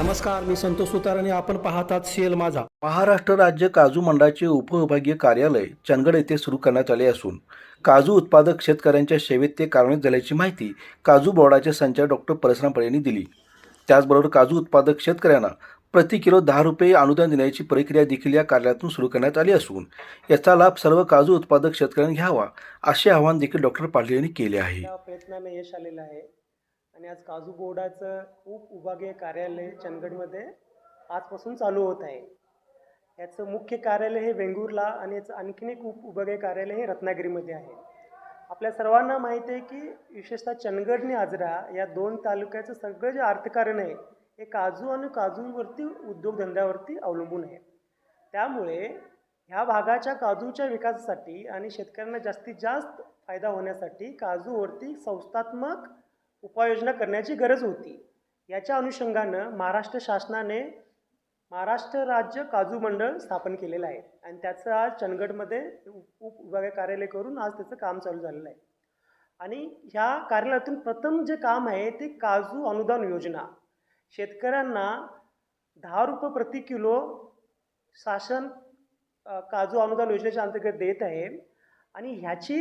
नमस्कार मी संतोष सुतार आणि आपण पाहतात सेल माझा. महाराष्ट्र राज्य काजू मंडळाचे उपविभागीय कार्यालय चंदगड येथे सुरू करण्यात आले असून काजू उत्पादक शेतकऱ्यांच्या सेवेत ते कार्यान्वित झाल्याची माहिती काजू बोर्डाचे संचालक डॉक्टर परशुराम पळे यांनी दिली. त्याचबरोबर काजू उत्पादक शेतकऱ्यांना प्रति किलो दहा रुपये अनुदान देण्याची प्रक्रिया देखील या कार्यालयातून सुरू करण्यात आली असून याचा लाभ सर्व काजू उत्पादक शेतकऱ्यांनी घ्यावा असे आवाहन देखील डॉक्टर पाटील यांनी केले आहे. प्रयत्नाने यश आलेलं आहे. आणि आज काजू बोर्डाचं उपविभागीय कार्यालय चंदगडमध्ये आजपासून चालू होत आहे. याचं मुख्य कार्यालय हे वेंगुर्ला आणि याचं आणखीन एक उपविभागीय कार्यालय हे रत्नागिरीमध्ये आहे. आपल्या सर्वांना माहिती आहे की विशेषतः चंदगड आणि आजरा या दोन तालुक्याचं सगळं जे अर्थकारण आहे हे काजू आणि काजूवरती उद्योगधंद्यावरती अवलंबून आहे. त्यामुळे ह्या भागाच्या काजूच्या विकासासाठी आणि शेतकऱ्यांना जास्तीत जास्त फायदा होण्यासाठी काजूवरती संस्थात्मक उपाययोजना करण्याची गरज होती. याच्या अनुषंगानं महाराष्ट्र शासनाने महाराष्ट्र राज्य काजू मंडळ स्थापन केलेलं आहे आणि त्याचं आज चंदगडमध्ये उप उपविभागीय कार्यालय करून आज त्याचं काम चालू झालेलं आहे. आणि ह्या कार्यालयातून प्रथम जे काम आहे ते काजू अनुदान योजना. शेतकऱ्यांना दहा रुपये प्रति किलो शासन काजू अनुदान योजनेच्या अंतर्गत देत आहे. आणि ह्याची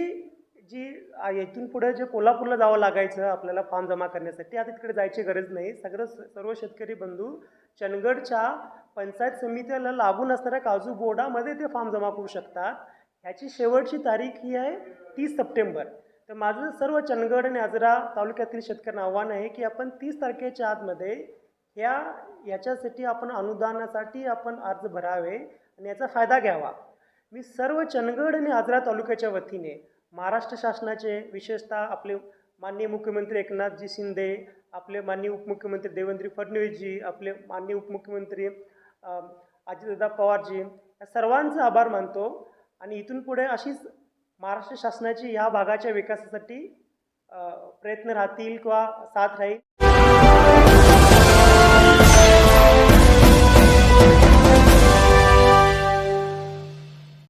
जी येथून इथून पुढे जे कोल्हापूरला जावं लागायचं आपल्याला फॉर्म जमा करण्यासाठी आता तिकडे जायची गरज नाही. सगळं सर्व शेतकरी बंधू चंदगडच्या पंचायत समितीला लागून असणाऱ्या काजू बोर्डामध्ये ते फॉर्म जमा करू शकतात. ह्याची शेवटची तारीख ही आहे तीस सप्टेंबर. तर माझं सर्व चंदगड आणि आजरा तालुक्यातील शेतकऱ्यांना आव्हान आहे की आपण तीस तारखेच्या आतमध्ये ह्या याच्यासाठी आपण अनुदानासाठी आपण अर्ज भरावे आणि याचा फायदा घ्यावा. मी सर्व चंदगड आणि आजरा तालुक्याच्या वतीने महाराष्ट्र शासनाचे विशेषतः आपले माननीय मुख्यमंत्री एकनाथजी शिंदे आपले माननीय उपमुख्यमंत्री देवेंद्र फडणवीसजी आपले माननीय उपमुख्यमंत्री अजितदादा पवारजी या सर्वांचा आभार मानतो. आणि इथून पुढे अशीच महाराष्ट्र शासनाची ह्या भागाच्या विकासासाठी प्रयत्न राहतील किंवा साथ राहील.